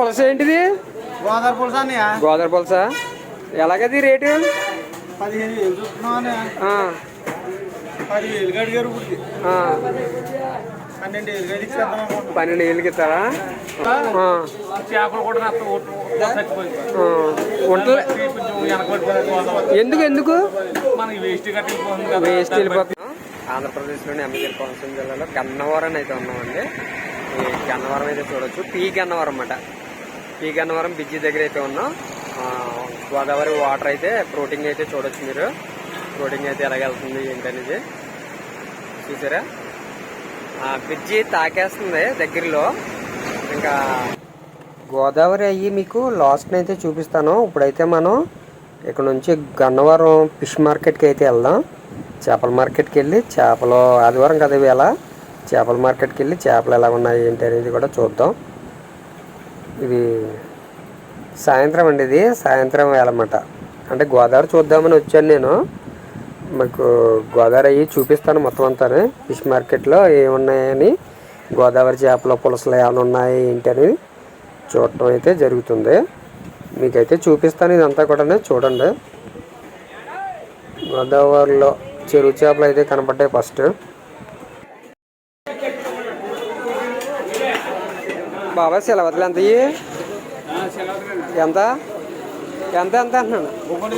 పులస ఏంటిది? గోదావరి పులుసు గోదావరి పులస. ఎలాగది రేటు? పదిహేను వేలు పన్నెండు వేలకి ఇస్తారా? చేపలు కూడా ఎందుకు ఎందుకు? వేస్ట్ వెళ్ళిపోతున్నాం ఆంధ్రప్రదేశ్లోని అమ్మగిరి కోనసీమ జిల్లాలో గన్నవరం అయితే ఉన్నామండి. గన్నవరం అయితే చూడొచ్చు. పీ గన్నవరం అన్నమాట. పీ గన్నవరం బ్రిడ్జి దగ్గర అయితే ఉన్నాం. గోదావరి వాటర్ అయితే ఫ్లోటింగ్ అయితే చూడొచ్చు మీరు. ఫ్లోటింగ్ అయితే ఎలాగ వెళ్తుంది ఏంటనేది. చూసారా? ఆ, బ్రిడ్జి తాకేస్తుంది దగ్గరలో. ఇంకా గోదావరి అయ్యి మీకు లాస్ట్ని అయితే చూపిస్తాను. ఇప్పుడైతే మనం ఇక్కడ నుంచి గన్నవరం ఫిష్ మార్కెట్కి అయితే వెళ్దాం. చేపల మార్కెట్కి వెళ్ళి చేపలు ఆదివారం కదా ఇవాళ చేపల మార్కెట్కి వెళ్ళి చేపలు ఎలా ఉన్నాయి ఏంటి అనేది కూడా చూద్దాం. ఇది సాయంత్రం అండి ఇది. సాయంత్రం వేళమాట. అంటే గోదావరి చూద్దామని వచ్చాను నేను. మీకు గోదావరి అయ్యి చూపిస్తాను మొత్తం అంతా ఫిష్ మార్కెట్లో ఏమున్నాయని గోదావరి చేపలు పులసలు ఏమైనా ఉన్నాయి ఏంటి అనేది చూడటం అయితే జరుగుతుంది. మీకైతే చూపిస్తాను ఇదంతా కూడా చూడండి. గోదావరిలో చెరువు చేపలు అయితే కనపడ్డాయి ఫస్ట్. బాబా సెలవులు ఎంత? ఎంత? ఎంత ఎంత అంటున్నాను ఒకటి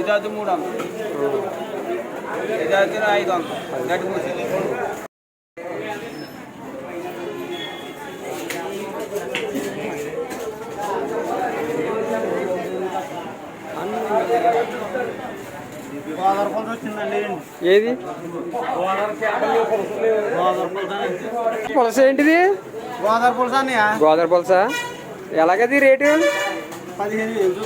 ఇది అయితే మూడు వందలు. ఇది అయితే ఐదు వందలు. గడ్డి మూసి. ఏది? పులస ఏంటిది? గోదావరి పులుసు గోదావరి పులస? ఎలాగది రేటు? పదిహేను వేలు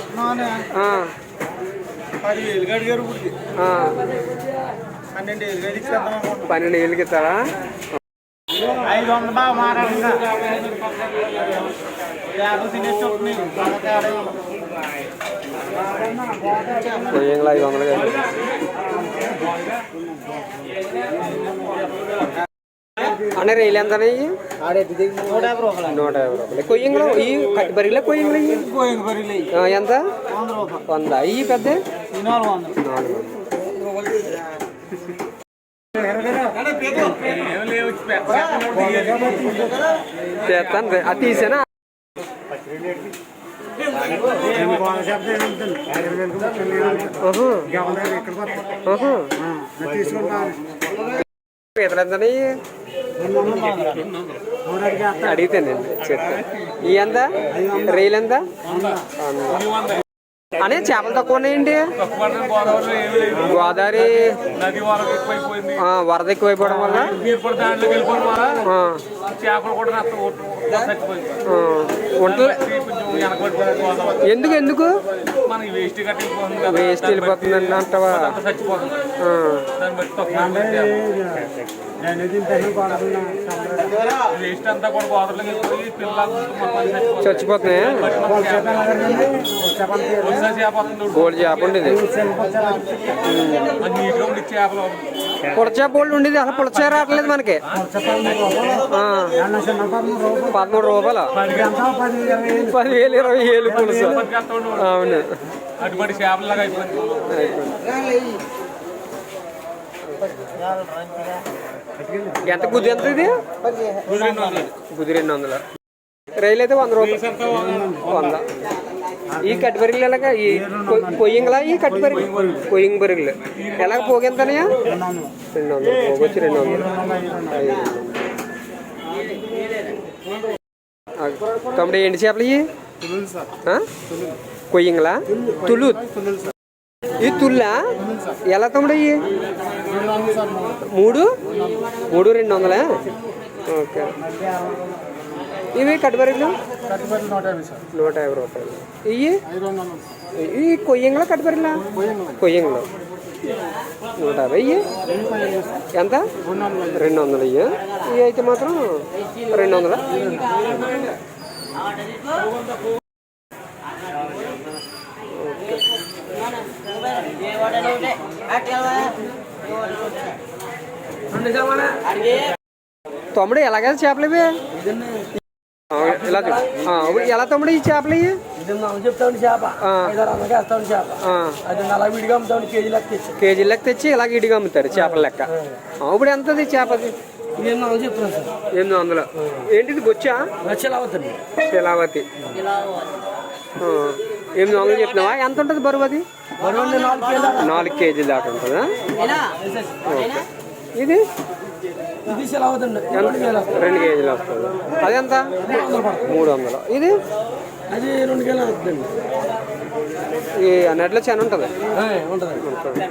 పన్నెండు వేలకి ఇస్తారా? ఐదు వందలు బాగా. కొయ్యంగా ఐదు వందలు కాదు. అన్న రైలు ఎంత? నూట యాభై రూపాయలు కొయ్యంలో ఈ కట్టి బరిలో ఆ, ఎంత వంద ఇవి పెద్ద నాలుగు. చేస్తాను. అది తీసానా. పీతలు ఎంత అన్నయ్య? అడిగితేనండి చెప్తాను ఈ ఎంత రైలు ఎంత అనే చేపలు తక్కువ ఉన్నాయండి గోదావరి వరద ఎక్కువైపోవడం వల్ల. వెళ్ళిపోవడం వల్ల ఎందుకు ఎందుకు? వేస్ట్ వెళ్ళిపోతుంది అంటావా వెళ్ళిపోతుందండి వేస్ట్ అంతా కూడా పిల్లలు చచ్చిపోతున్నాయి? పులస చేప ఉండేది. అది నీటిలో ఉండి చేపలు ఉండేది. అసలు పులచే రావట్లేదు మనకి. ఆ, పదమూడు రూపాయలు. పదివేలు ఇరవై వేలు పులుసు. అవును. అటువంటి చేపలలాగా అయిపోయింది. ఎంత గుది ఎంత ఇది కుదిరిన వాళ్ళు. గుది రెండు వందలు రైలు అయితే వంద రూపాయలు వంద ఈ కట్టుబరిలు ఎలాగా ఈ కొ- కొయ్యంగలా ఈ కట్టుబరి కొయ్యంగ బరిలు ఎలాగ పోగెంతనయా రెండు వందలు పోగొచ్చి రెండు వందలు ఐదు వందలు. ఆ, తమ్ముడు ఏంటి చేపలు ఇవి ఆ? కొయ్యంగలా తులు ఈ తుల్లా ఎలా తమ్ముడు ఇవి మూడు? మూడు రెండు వందలా? ఓకే. ఇవి కట్టుబరిలు నూట యాభై రూపాయలు. ఇవి ఈ కొయ్యంగలో కట్టుబరిలా కొయ్యంగలో. నూట యాభై. ఇవి ఎంత? రెండు వందలు ఇవి ఇవి అయితే మాత్రం రెండు వందల? తమ్ముడు ఎలాగ చేపలు ఇవి ఇలా చూడు ఎలా తమ్ముడు ఈ చేపలు ఇవి కేజీ లెక్క తెచ్చి. ఇలాగ ఇడిగా అమ్ముతారు చేపల లెక్క. ఇప్పుడు ఎంతది చేపది ఎనిమిది వందలు ఏంటిది బొచ్చా? శిలావతి. ఎనిమిది వందలు చెప్పినావా? ఎంత ఉంటుంది బరువు అది నాలుగు కేజీలు నాలుగు కేజీలు దాకా ఉంటుందా? ఓకే. ఇది? ఇది అవుతుంది. రెండు కేజీలు వస్తుంది. వస్తుంది. అదెంత? మూడు వందలు. ఇది? అది రెండు కేజీలు అవుతుందండి ఈ నెట్లో చాలా ఉంటుంది? ఉంటుంది.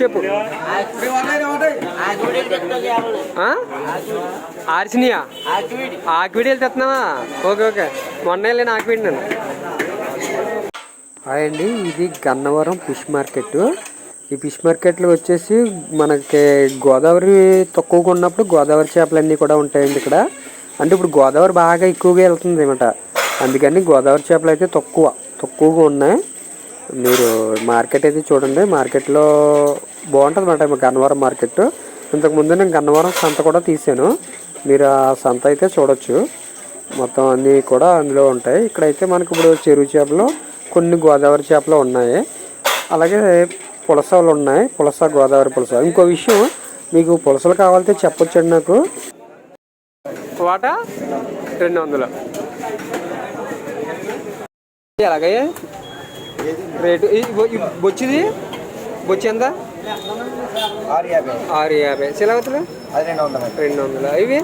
చెప్పు. ఆర్చినియా? ఆకివీడి తెస్తున్నావా ఓకే ఓకే. మొన్న వెళ్ళిన ఆకివీడి నేను. హాయ్ అండి ఇది గన్నవరం ఫిష్ మార్కెట్. ఈ ఫిష్ మార్కెట్లో వచ్చేసి మనకి గోదావరి తక్కువగా ఉన్నప్పుడు గోదావరి చేపలన్నీ కూడా ఉంటాయండి ఇక్కడ. అంటే ఇప్పుడు గోదావరి బాగా ఎక్కువగా వెళ్తుంది అనమాట అందుకని గోదావరి చేపలు అయితే తక్కువ తక్కువగా ఉన్నాయి. మీరు మార్కెట్ అయితే చూడండి. మార్కెట్లో బాగుంటుంది అన్నమాట గన్నవరం మార్కెట్. ఇంతకుముందు నేను గన్నవరం సంత కూడా తీసాను. మీరు ఆ సంత అయితే చూడొచ్చు. మొత్తం అన్నీ కూడా అందులో ఉంటాయి. ఇక్కడైతే మనకి ఇప్పుడు చెరువు చేపలు కొన్ని గోదావరి చేపలు ఉన్నాయి. అలాగే పులసలు ఉన్నాయి. పులస గోదావరి పులస. ఇంకో విషయం మీకు పులసలు కావాలంటే చెప్పొచ్చండి నాకు. వాటా? రెండు వందలు. ఎలాగే రేటు? బొచ్చిది? బొచ్చి ఎంత? ఆరు యాభై. ఆరు యాభై. సిలవతులు అది రెండు వందలు. రెండు వందలు. ఇవి?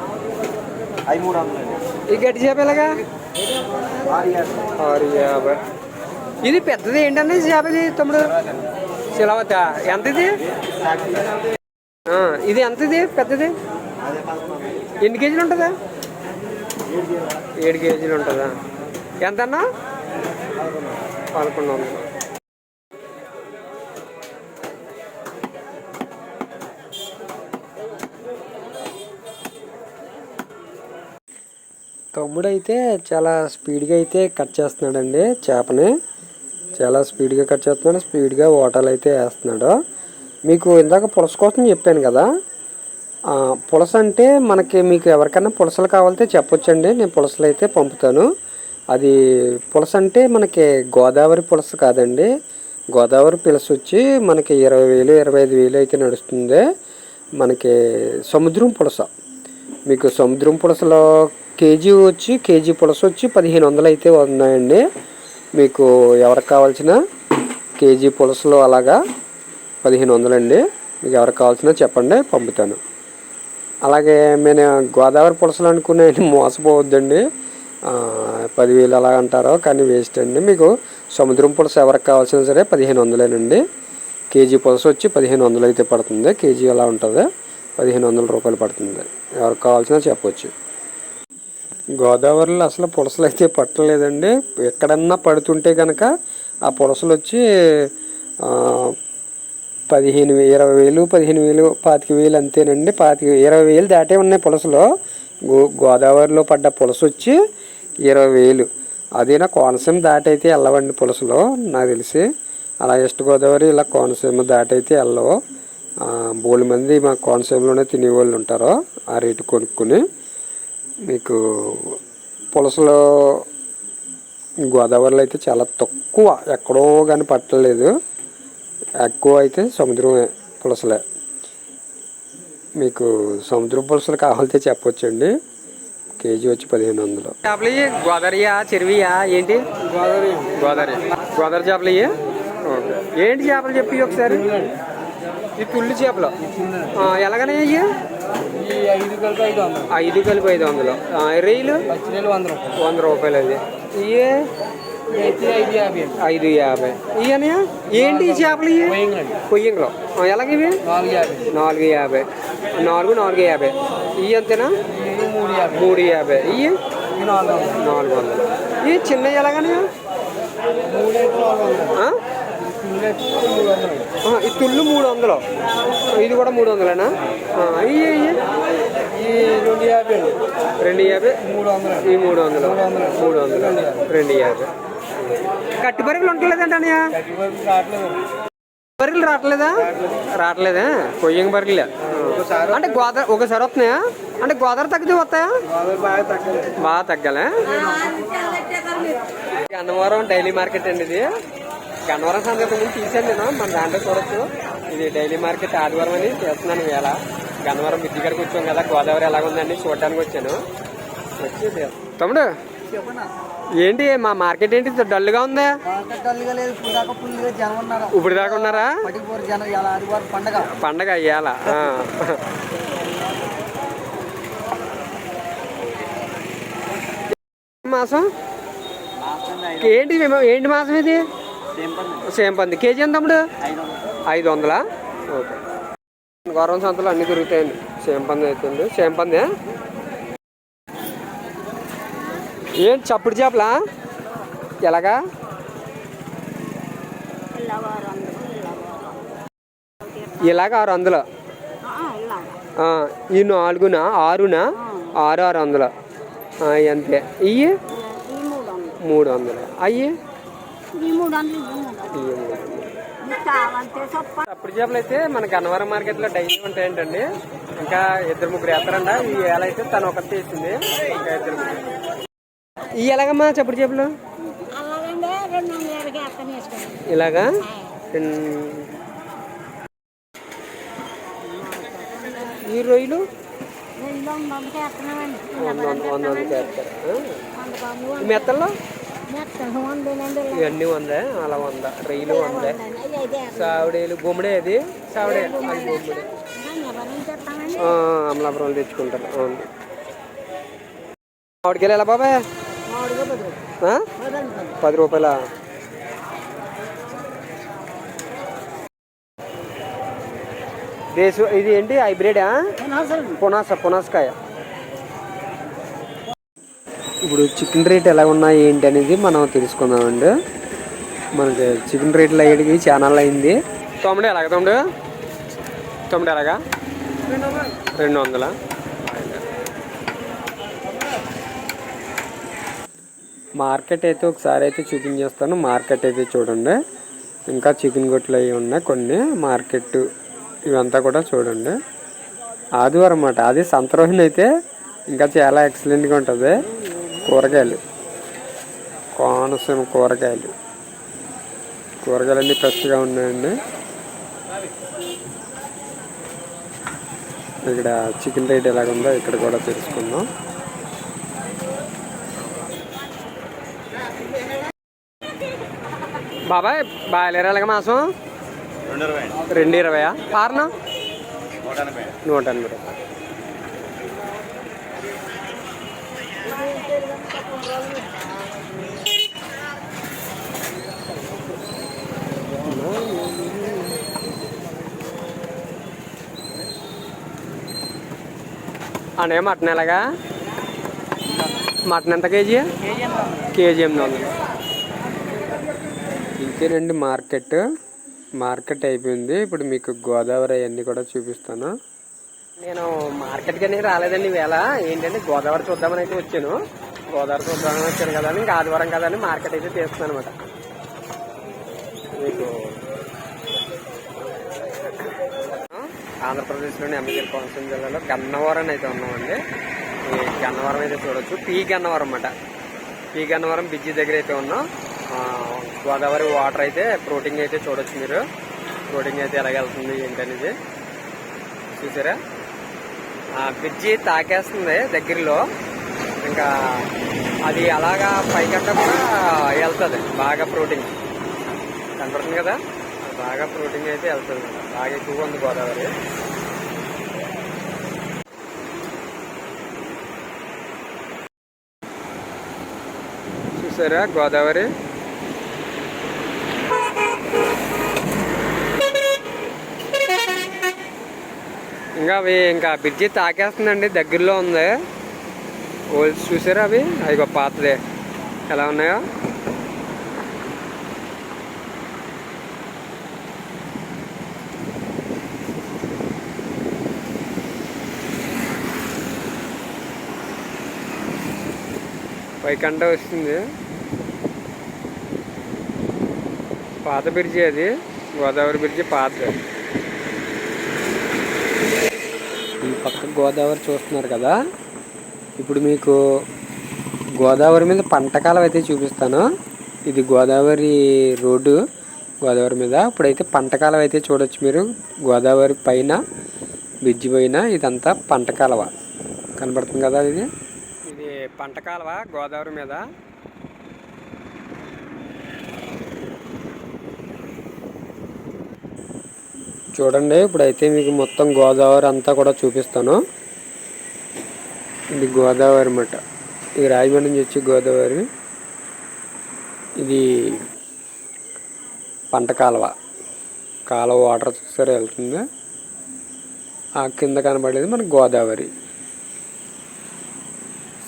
అవి మూడు వందలు ఈ గట్టి చేప ఎలాగా? ఆరు యాభై. ఇది పెద్దది ఏంటండి చేప ఇది తమ్ముడు? సిలవత ఎంత ఇది ఇది ఎంత ఇది పెద్దది? ఎన్ని కేజీలు ఉంటుందా? ఏడు కేజీలు ఉంటుందా? ఎంత అన్నా పదకొండు వందలు తమ్ముడు అయితే చాలా స్పీడ్గా అయితే కట్ చేస్తున్నాడండి చేపని. చాలా స్పీడ్గా కట్ చేస్తున్నాడు స్పీడ్గా ఓటాలు అయితే వేస్తున్నాడు. మీకు ఇందాక పులస కోసం చెప్పాను కదా పులస అంటే మనకి మీకు ఎవరికైనా పులసలు కావాలంటే చెప్పొచ్చండి. నేను పులసలు అయితే పంపుతాను. అది పులస అంటే మనకి గోదావరి పులస కాదండి. గోదావరి పులస వచ్చి మనకి ఇరవై వేలు ఇరవై ఐదు వేలు అయితే నడుస్తుంది. మనకి సముద్రం పులస. మీకు సముద్రం పులసలో కేజీ వచ్చి కేజీ పులస వచ్చి పదిహేను వందలు అయితే ఉన్నాయండి. మీకు ఎవరికి కావాల్సిన కేజీ పులసలు అలాగా పదిహేను వందలండి. మీకు ఎవరికి కావాల్సిన చెప్పండి పంపుతాను. అలాగే నేను గోదావరి పులసలు అనుకునే మోసపోవద్దండి. పదివేలు అలా అంటారో కానీ వేస్ట్ అండి. మీకు సముద్రం పులస ఎవరికి కావాల్సిన సరే పదిహేను వందలేనండి. కేజీ పులస వచ్చి పదిహేను వందలు అయితే పడుతుంది. కేజీ అలా ఉంటుంది పదిహేను వందల రూపాయలు పడుతుంది. ఎవరికి కావాల్సిన చెప్పవచ్చు గోదావరిలో అసలు పులసలు అయితే పట్టలేదండి. ఎక్కడన్నా పడుతుంటే కనుక ఆ పులసలు వచ్చి పదిహేను ఇరవై వేలు పదిహేను వేలు పాతిక వేలు అంతేనండి. పాతిక ఇరవై వేలు దాటే ఉన్నాయి పులసలు. గో గోదావరిలో పడ్డ పులస వచ్చి ఇరవై వేలు అదేనా కోనసీమ దాటైతే అయితే వెళ్ళవండి పులసలో నాకు తెలిసి. అలా ఈస్ట్ గోదావరి ఇలా కోనసీమ దాటైతే అయితే వెళ్ళవు ఆ, బోలు మంది మా కోనసీమలోనే తినేవాళ్ళు ఉంటారు ఆ రేటు కొనుక్కొని. మీకు పులసలో గోదావరిలో అయితే చాలా తక్కువ ఎక్కడో కానీ పట్టలేదు. ఎక్కువ అయితే సముద్రం పులసలే. మీకు సముద్రం పులసలు కావాలంటే చెప్పొచ్చండి. కేజీ వచ్చి పదిహేను వందలు. చేపలు గోదావరియా చెరువియా ఏంటి? గోదావరి. గోదావరి. గోదావరి చేపలు ఇవి ఏంటి చేపలు చెప్పి ఒకసారి? ఈ తుళ్ళు చేపలు. ఆ, ఎలాగనే ఇవి ఈ ఐదు కలిపి ఐదు వందలు. ఐదు కలిపి ఐదు వందలు. ఆ, రొయ్యలు? పచ్చినీళ్ళు వంద రూపాయలు. వంద రూపాయలు అది. ఇవి ఐదు యాభై ఇవన్నీ ఏంటి ఈ చేపలు ఇవి పోయిందండి కొయ్యంలో ఎలాగ ఇవి? నాలుగు యాభై. నాలుగు నాలుగు యాభై. ఇవి అంతేనా? మూడు యాభై. ఇవి నాలుగు వందలు. ఇవి చిన్నవి ఎలాగనే? ఈ తుళ్ళు మూడు వందలు. ఇది కూడా మూడు వందలేనా? ఇవి ఇవి ఈ రెండు యాభై. రెండు యాభై? మూడు వందలు. ఈ మూడు వందలు. మూడు వందలు. రెండు యాభై. కట్టి బరుగులు ఉండలేదండి అన్నయ్య? బరుగులు రావట్లేదా. రావట్లేదా? కొయ్యంగి బరుగులే అంటే గోదావరి ఒకసారి వస్తున్నాయా? అంటే గోదావరి తగ్గితే వస్తాయా బాగా తగ్గాలే? గన్నవరం డైలీ మార్కెట్ అండి ఇది. గన్నవరం సందర్భం ముందు తీసాను నేను మన దాంట్లో చూడొచ్చు. ఇది డైలీ మార్కెట్ ఆదివారం అని చేస్తున్నాను వేళ. గన్నవరం బిద్ది కాడికి వచ్చాం కదా గోదావరి ఎలాగుందని చూడడానికి వచ్చాను. వచ్చి. తమ్ముడు ఏంటి మా మార్కెట్ ఏంటి? డల్గా ఉందా? మార్కెట్ డల్గా లేదు ఇప్పుడు దాకా ఉన్నారు? పండగ. పండగ అయ్యాల. మాసం? ఏంటి మేము- ఏంటి మాసం ఇది? సేమ్ పంది కేజీ ఎంత తమ్ముడు? ఐదు వందలా. ఓకే. గౌరవం సంతలో అన్ని దొరుకుతాయండి సేమ్ పంది అవుతుంది సేమ్ పంది ఏంటి చప్పుడు చేపలా? ఎలాగా? ఇలాగ ఆరు వందలు. ఆ, ఈ నాలుగున? ఆరున? ఆరు ఆరు వందలు. అంతే ఇవి మూడు వందలు. అయ్యి? ఇవి అప్పుడు చేపలు అయితే మన గన్నవరం మార్కెట్లో డైలీ ఉంటాయంటండి. ఇంకా ఇద్దరు ముగ్గురు వేస్తారంట. ఈ వేళ అయితే తను ఒకటి తీసింది ఇంకా ఇద్దరు ఈ ఎలాగమ్మా చప్పుడు చేపలు ఇలాగా. ఈ రొయ్యలు? మెత్తల్లో ఇవన్నీ వంద? అలా వంద. రొయ్యలు వందే. సావిడేలు. గుమ్మడి అది సావిడే. అది గుమ్మడి. అమలాపురం తెచ్చుకుంటారు. అవును. మామిడికాయలు ఎలా బాబాయ్? పది రూపాయలు? ఆ? ఇది ఏంటి? హైబ్రిడా? పునాస పునాసకాయ. ఇప్పుడు చికెన్ రేట్ ఎలా ఉన్నాయి ఏంటి అనేది మనం తెలుసుకుందామండి మనకి చికెన్ రేట్లు అయ్యేటికి ఛానల్ అయింది. తొమ్మిది ఎలాగ తొమ్మిది తొమ్మిది ఎలాగా? రెండు వందల? మార్కెట్ అయితే ఒకసారి అయితే చూపించేస్తాను. మార్కెట్ అయితే చూడండి. ఇంకా చికెన్ కొట్లు అవి ఉన్నాయి కొన్ని. మార్కెట్ ఇవంతా కూడా చూడండి. ఆదివారం అన్నమాట. అది సంతరోహిణి అయితే ఇంకా చాలా ఎక్సలెంట్గా ఉంటుంది. కూరగాయలు. కోనసీమ కూరగాయలు. కూరగాయలు అన్నీ ఫ్రెష్గా ఉన్నాయండి. ఇక్కడ చికెన్ రేట్ ఎలాగుందో ఇక్కడ కూడా తెలుసుకుందాం. బాబాయ్ బాయలేరు ఎలాగ మాసం. రెండు ఇరవై రెండు ఇరవయా పారన? నూట ఎనభై నూట ఎనభై రూపాయలు అనే మటన్ ఎలాగా? మటన్ ఎంత కేజీ? కేజీ ఎనిమిది వందలు. ఇంతేనండి మార్కెట్. మార్కెట్ అయిపోయింది. ఇప్పుడు మీకు గోదావరి అవన్నీ కూడా చూపిస్తాను. నేను మార్కెట్కి అనేది రాలేదండి ఈవేళ ఏంటంటే గోదావరి చూద్దామని అయితే వచ్చాను. గోదావరి చూద్దామని వచ్చాను కదా అని ఇంకా ఆదివారం కదా అని మార్కెట్ అయితే తీస్తున్నాను అనమాట మీకు ఆంధ్రప్రదేశ్లోని అంబేద్కర్ కోనసీమ జిల్లాలో గన్నవరం అయితే ఉన్నామండి. ఈ గన్నవరం అయితే చూడొచ్చు. పీ గన్నవరం అన్నమాట. పీ గన్నవరం బ్రిడ్జి దగ్గర అయితే ఉన్నాం. గోదావరి వాటర్ అయితే ఫ్లోటింగ్ అయితే చూడొచ్చు మీరు. ఫ్లోటింగ్ అయితే ఎలాగ వెళ్తుంది ఏంటనేది. చూసారా? ఆ బ్రిడ్జి తాకేస్తుంది దగ్గరలో. ఇంకా అది అలాగా పైకట్ట కూడా వెళ్తుంది. బాగా ఫ్లోటింగ్ కనపడుతుంది కదా? బాగా ప్రోటీన్ అయితే వెళ్తుంది. బాగా ఎక్కువగా ఉంది గోదావరి. చూసారా గోదావరి? ఇంకా అవి ఇంకా బ్రిడ్జి తాకేస్తుందండి దగ్గరలో ఉంది. ఓల్స్ చూసారా అవి? అవి గొప్ప పాతదే. ఎలా ఉన్నాయో? పైకంట వస్తుంది. పాత బ్రిడ్జి అది. గోదావరి బ్రిడ్జి పాత ఈ పక్క గోదావరి చూస్తున్నారు కదా. ఇప్పుడు మీకు గోదావరి మీద పంటకాలం అయితే చూపిస్తాను. ఇది గోదావరి రోడ్డు గోదావరి మీద. ఇప్పుడైతే పంటకాలం అయితే చూడొచ్చు మీరు. గోదావరి పైన బ్రిడ్జి పైన ఇదంతా పంటకాలవ కనబడుతుంది కదా ఇది ఇది పంటకాలవ గోదావరి మీద. చూడండి. ఇప్పుడైతే మీకు మొత్తం గోదావరి అంతా కూడా చూపిస్తాను. ఇది గోదావరి అన్నమాట ఇది రాజమండ్రి నుంచి వచ్చి గోదావరి. ఇది పంట కాలువ. కాలువ వాటర్ చూసారు? వెళ్తుంది. ఆ కింద కనబడేది మన గోదావరి.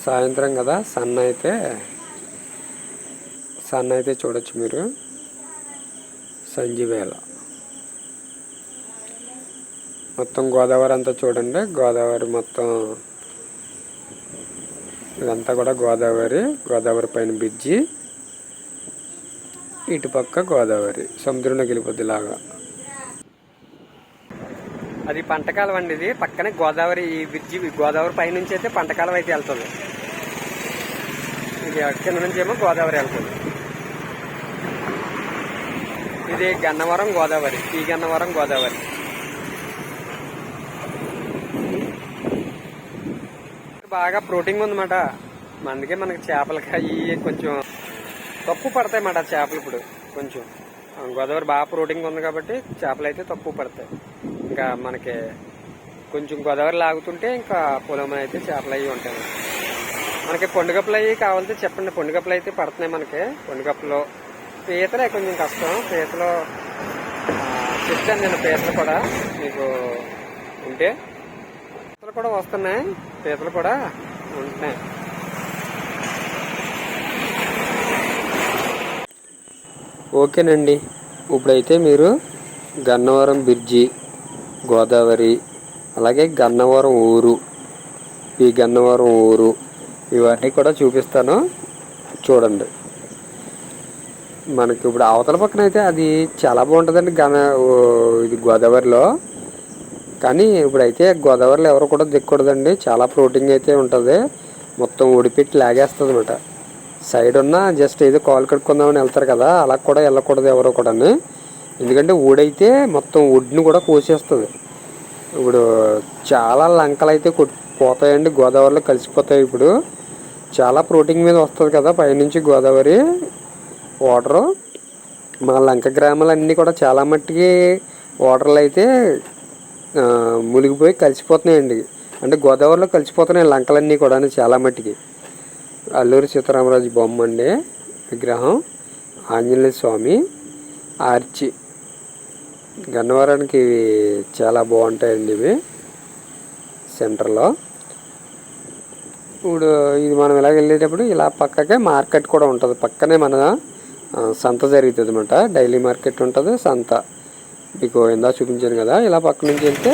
సాయంత్రం కదా సన్ అయితే సన్ అయితే చూడొచ్చు మీరు. సంజీవేళ మొత్తం గోదావరి అంతా చూడండి. గోదావరి మొత్తం ఇదంతా కూడా గోదావరి గోదావరి పైన బ్రిడ్జి ఇటు పక్క గోదావరి సముద్రంలోకి వెళ్ళిపోద్ది లాగా అది పంటకాలం అండి ఇది. పక్కనే గోదావరి ఈ బ్రిడ్జి గోదావరి పైనుంచి అయితే పంటకాలం అయితే వెళ్తుంది. ఇది కింద నుంచి ఏమో గోదావరి వెళ్తుంది. ఇది గన్నవరం గోదావరి ఈ గన్నవరం గోదావరి. బాగా ప్రోటీన్ ఉందన్నమాట. అందుకే మనకి చేపలకి అవి కొంచెం తక్కువ పడతాయి అన్నమాట చేపలు ఇప్పుడు కొంచెం. గోదావరి బాగా ప్రోటీన్ ఉంది కాబట్టి చేపలు అయితే తక్కువ పడతాయి. ఇంకా మనకి కొంచెం గోదావరి లాగుతుంటే ఇంకా పొలం అయితే చేపలు అవి ఉంటాయి. మనకి పండుగప్పులు అవి కావాలంటే చెప్పండి. పండుగప్పులు అయితే పడుతున్నాయి మనకి. పండుగప్పులో పీతలే కొంచెం కష్టం. పీతలు చెప్తాను నేను పీతలు కూడా మీకు ఉంటే. పీతలు కూడా వస్తున్నాయి. పీతలు కూడా ఉంటున్నాయి. ఓకేనండి. ఇప్పుడైతే మీరు గన్నవరం బ్రిడ్జి గోదావరి అలాగే గన్నవరం ఊరు ఈ గన్నవరం ఊరు ఇవన్నీ కూడా చూపిస్తాను. చూడండి. మనకి ఇప్పుడు అవతల పక్కన అయితే అది చాలా బాగుంటుందండి. గన ఇది గోదావరిలో. కానీ ఇప్పుడైతే గోదావరిలో ఎవరు కూడా దిక్కకూడదండి చాలా ప్రోటీన్ అయితే ఉంటుంది. మొత్తం ఉడిపెట్టి లాగేస్తుంది అనమాట సైడ్ ఉన్న జస్ట్ ఏదో కాలు కట్టుకుందామని వెళ్తారు కదా అలా కూడా వెళ్ళకూడదు ఎవరు కూడా ఎందుకంటే ఊడైతే మొత్తం వుడ్ని కూడా కోసేస్తుంది. ఇప్పుడు చాలా లంకలు అయితే పోతాయండి. గోదావరిలో కలిసిపోతాయి ఇప్పుడు. చాలా ప్రోటీన్ మీద వస్తుంది కదా పైనుంచి గోదావరి వాటరు. మా లంక గ్రామాలన్నీ కూడా చాలా మట్టికి వాటర్లు అయితే మునిగిపోయి కలిసిపోతున్నాయండి. అంటే గోదావరిలో కలిసిపోతున్నాయి లంకలన్నీ కూడా చాలా మట్టికి. అల్లూరి సీతారామరాజు బొమ్మ అండి విగ్రహం ఆంజనేయ స్వామి ఆర్చి. గన్నవరానికి ఇవి చాలా బాగుంటాయండి ఇవి సెంటర్లో. ఇప్పుడు ఇది మనం ఇలా వెళ్ళేటప్పుడు ఇలా పక్కకే మార్కెట్ కూడా ఉంటుంది. పక్కనే మన సంత జరుగుతుంది అనమాట డైలీ మార్కెట్ ఉంటుంది సంత. మీకు ఇందా చూపించాను కదా ఇలా పక్క నుంచి వెళ్తే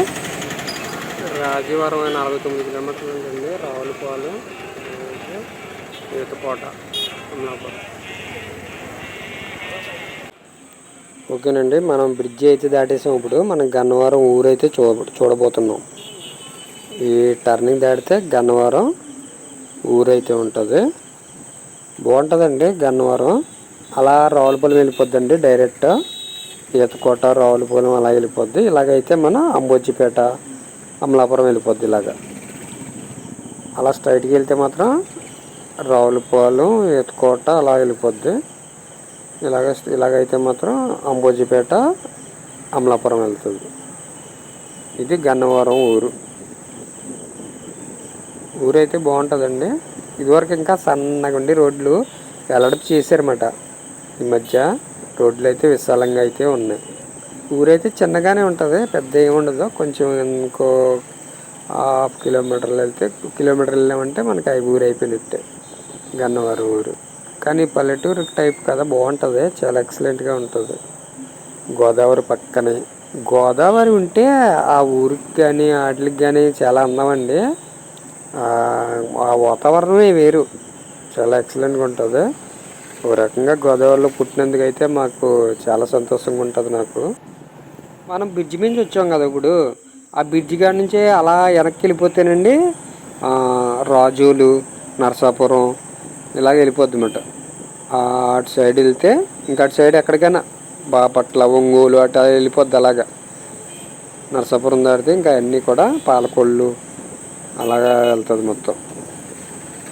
రాజీవరం నలభై తొమ్మిది కిలోమీటర్లు ఉంటుంది రావులపాలెం అమలాపురం ఓకేనండి మనం బ్రిడ్జి అయితే దాటేసాం ఇప్పుడు మనం గన్నవరం ఊరైతే చూడ చూడబోతున్నాం. ఈ టర్నింగ్ దాటితే గన్నవరం ఊరైతే ఉంటుంది. బాగుంటుందండి గన్నవరం అలా రావులపాలెం వెళ్ళిపోద్దండి డైరెక్ట్. ఈతకోట రావులపాలెం అలా వెళ్ళిపోద్ది. ఇలాగైతే మనం అంబోజిపేట అమలాపురం వెళ్ళిపోద్ది ఇలాగ. అలా స్ట్రైట్కి వెళ్తే మాత్రం రావులపాలెం ఈతకోట అలా వెళ్ళిపోద్ది. ఇలాగ ఇలాగైతే మాత్రం అంబోజిపేట అమలాపురం వెళ్తుంది. ఇది గన్నవరం ఊరు. ఊరైతే బాగుంటుందండి. ఇదివరకు ఇంకా సన్నగా ఉండి రోడ్లు వెల్లడి చేశారన్నమాట. ఈ మధ్య రోడ్లు అయితే విశాలంగా అయితే ఉన్నాయి. ఊరైతే చిన్నగానే ఉంటుంది పెద్ద ఏముండదు ఉండదు. కొంచెం ఇంకో హాఫ్ కిలోమీటర్లు వెళ్తే కిలోమీటర్ వెళ్ళామంటే మనకి ఐదు ఊరు అయిపోయినట్టే గన్నవరం ఊరు. కానీ పల్లెటూరు టైప్ కదా బాగుంటుంది చాలా ఎక్సలెంట్గా ఉంటుంది. గోదావరి పక్కనే. గోదావరి ఉంటే ఆ ఊరికి కానీ వాటికి కానీ చాలా అందమండి. ఆ వాతావరణమే వేరు. చాలా ఎక్సలెంట్గా ఉంటుంది. ఓ రకంగా గోదావరిలో పుట్టినందుకైతే మాకు చాలా సంతోషంగా ఉంటుంది నాకు. మనం బ్రిడ్జి నుంచి వచ్చాం కదా ఇప్పుడు. ఆ బ్రిడ్జి కాడ నుంచి అలా వెనక్కి వెళ్ళిపోతేనండి రాజులు రాజోలు నరసాపురం ఇలాగ వెళ్ళిపోద్ది అనమాట అటు సైడ్ వెళ్తే ఇంకా అటు సైడ్ ఎక్కడికైనా బాపట్ల ఒంగోలు అటు వెళ్ళిపోద్ది అలాగా. నరసాపురం దాటితే ఇంకా అన్నీ కూడా పాలకొళ్ళు అలాగా వెళ్తుంది మొత్తం.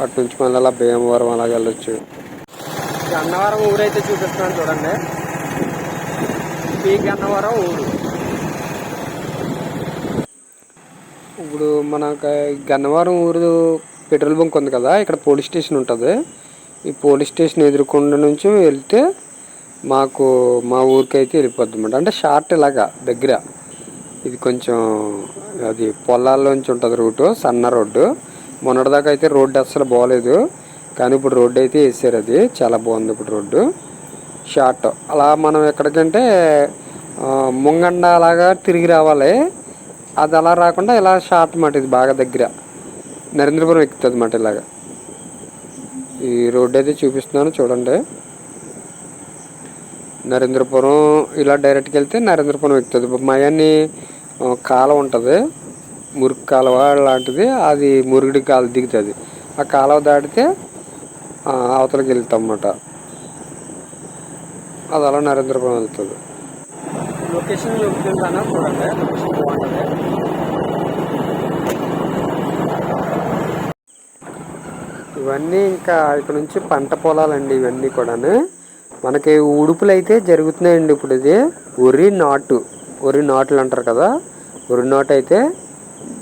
అటు నుంచి మళ్ళీ అలా భీమవరం అలాగ వెళ్ళొచ్చు. గన్నవరం ఊరైతే చూపిస్తున్నాను చూడండి. ఈ గన్నవరం ఊరు. ఇప్పుడు మన గన్నవరం ఊరు పెట్రోల్ బంక్ ఉంది కదా ఇక్కడ పోలీస్ స్టేషన్ ఉంటుంది. ఈ పోలీస్ స్టేషన్ ఎదురుకుండా నుంచి వెళ్తే మాకు మా ఊరికి అయితే వెళ్ళిపోద్ది అంటే షార్ట్ ఇలాగా దగ్గర. ఇది కొంచెం అది పొలాల్లోంచి ఉంటుంది రూటు సన్న రోడ్డు. మొన్నటిదాకా అయితే రోడ్డు అస్సలు బాగోలేదు కానీ ఇప్పుడు రోడ్డు అయితే వేసారు అది. చాలా బాగుంది ఇప్పుడు రోడ్డు. షార్ట్ అలా మనం ఎక్కడికంటే ముంగండ అలాగా తిరిగి రావాలి. అది అలా రాకుండా ఇలా షార్ట్ మాట ఇది బాగా దగ్గర. నరేంద్రపురం ఎక్కుతుంది అన్నమాట ఇలాగా. ఈ రోడ్డు అయితే చూపిస్తున్నాను చూడండి. నరేంద్రపురం ఇలా డైరెక్ట్కి వెళ్తే నరేంద్రపురం ఎక్కుతుంది. మయాన్ని కాలువ ఉంటుంది. మురికి కాలువ లాంటిది. అది మురుగుడి కాలు దిగుతుంది. ఆ కాలువ దాటితే అవతలకి వెళ్తాం అన్నమాట అది అలా నరేంద్రపురం వెళ్తుంది. లొకేషన్ చూడండి ఇవన్నీ ఇంకా ఇక్కడ నుంచి పంట పొలాలండి ఇవన్నీ కూడాను. మనకి ఉడుపులు అయితే జరుగుతున్నాయండి ఇప్పుడు ఇది. వరి నాటు వరి నాటులు అంటారు కదా వరి నాటు అయితే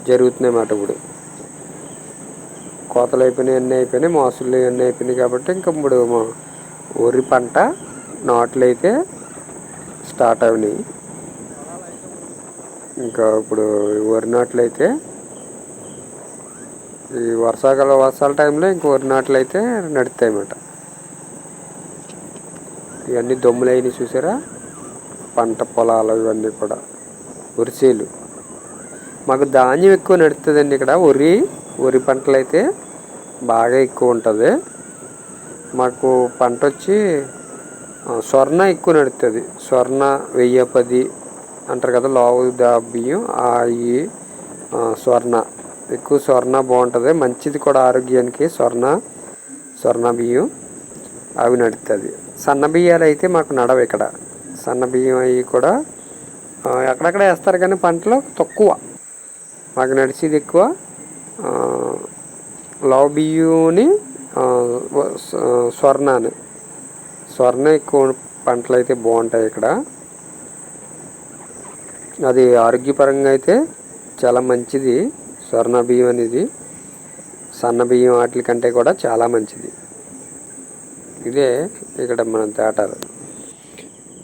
జరుగుతున్నాయి అన్నమాట ఇప్పుడు. కోతలు అయిపోయినాయి అన్నీ అయిపోయినాయి మోసలు అన్నీ అయిపోయినాయి కాబట్టి ఇంకా ఇప్పుడు మా వరి పంట నాట్లు అయితే స్టార్ట్ అయినాయి. ఇంకా ఇప్పుడు వరి నాట్లు అయితే ఈ వర్షాకాల వర్షాల టైంలో ఇంక వరి నాట్లు అయితే నడుస్తాయి అన్నమాట ఇవన్నీ దొమ్ములు అయినాయి చూసారా? పంట పొలాలు ఇవన్నీ కూడా. వరిసేలు మాకు ధాన్యం ఎక్కువ నడుస్తుందండి ఇక్కడ. వరి వరి పంటలు అయితే బాగా ఎక్కువ ఉంటుంది. మాకు పంట వచ్చి స్వర్ణ ఎక్కువ నడుస్తుంది స్వర్ణ వెయ్యి పది అంటారు కదా లావు బియ్యం ఆ ఈ స్వర్ణ. ఎక్కువ స్వర్ణ బాగుంటుంది. మంచిది కూడా ఆరోగ్యానికి స్వర్ణ స్వర్ణ బియ్యం అవి నడుస్తుంది సన్న బియ్యాలు అయితే మాకు నడవు ఇక్కడ. సన్న బియ్యం అవి కూడా ఎక్కడెక్కడ వేస్తారు కానీ పంటలు తక్కువ. మాకు నడిచేది ఎక్కువ ఆ, లావు బియ్యుని స్వర్ణాన్ని స్వర్ణ ఎక్కువ పంటలు అయితే బాగుంటాయి ఇక్కడ. అది ఆరోగ్యపరంగా అయితే చాలా మంచిది. స్వర్ణ బియ్యం అనేది సన్న బియ్యం వాటి కంటే కూడా చాలా మంచిది. ఇదే ఇక్కడ మనం తేటారు.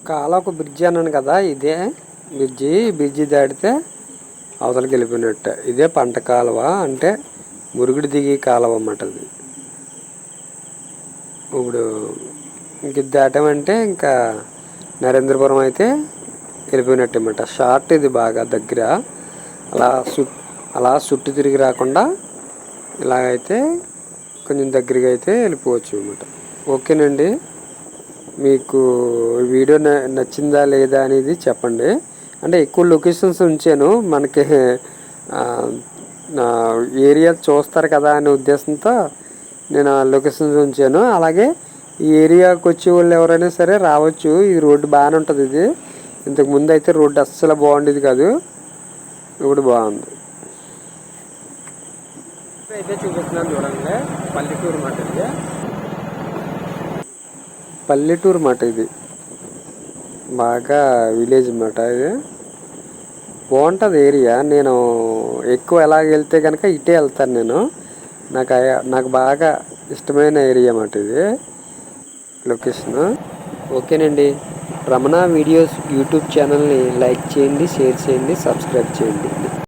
కాలకు బ్రిడ్జి అన్నాను కదా ఇదే బ్రిడ్జి. బ్రిడ్జి దాటితే అవతలకి వెళ్ళిపోయినట్టే. ఇదే పంట కాలువ అంటే మురుగుడు దిగి కాలం అన్నమాట అది. ఇప్పుడు ఇంక ఇది దాటామంటే ఇంకా నరేంద్రపురం అయితే వెళ్ళిపోయినట్టు అనమాట షార్ట్ ఇది బాగా దగ్గర. అలా చుట్ అలా చుట్టూ తిరిగి రాకుండా ఇలాగైతే కొంచెం దగ్గరగా అయితే వెళ్ళిపోవచ్చు అన్నమాట. ఓకేనండి. మీకు వీడియో న- నచ్చిందా లేదా అనేది చెప్పండి. అంటే ఎక్కువ లొకేషన్స్ ఉంచాను. మనకి ఏరియా చూస్తారు కదా అనే ఉద్దేశంతో నేను ఆ లొకేషన్స్ ఉంచాను. అలాగే ఈ ఏరియాకి వచ్చే వాళ్ళు ఎవరైనా సరే రావచ్చు. ఈ రోడ్డు బాగానే ఉంటుంది ఇది. ఇంతకు ముందు అయితే రోడ్డు అస్సలు బాగుండేది కాదు. ఇప్పుడు బాగుంది. అయితే చూపిస్తున్నాను చూడండి. పల్లెటూరు మాట ఇది. పల్లెటూరు మాట ఇది. బాగా విలేజ్ మాట ఇది. బాగుంటుంది ఏరియా. నేను ఎక్కువ ఎలాగ వెళ్తే కనుక ఇటే వెళ్తాను నేను. నాకు నాకు బాగా ఇష్టమైన ఏరియా మాట ఇది. లొకేషన్. ఓకేనండి. రమణ వీడియోస్ యూట్యూబ్ ఛానల్ని లైక్ చేయండి షేర్ చేయండి సబ్స్క్రైబ్ చేయండి.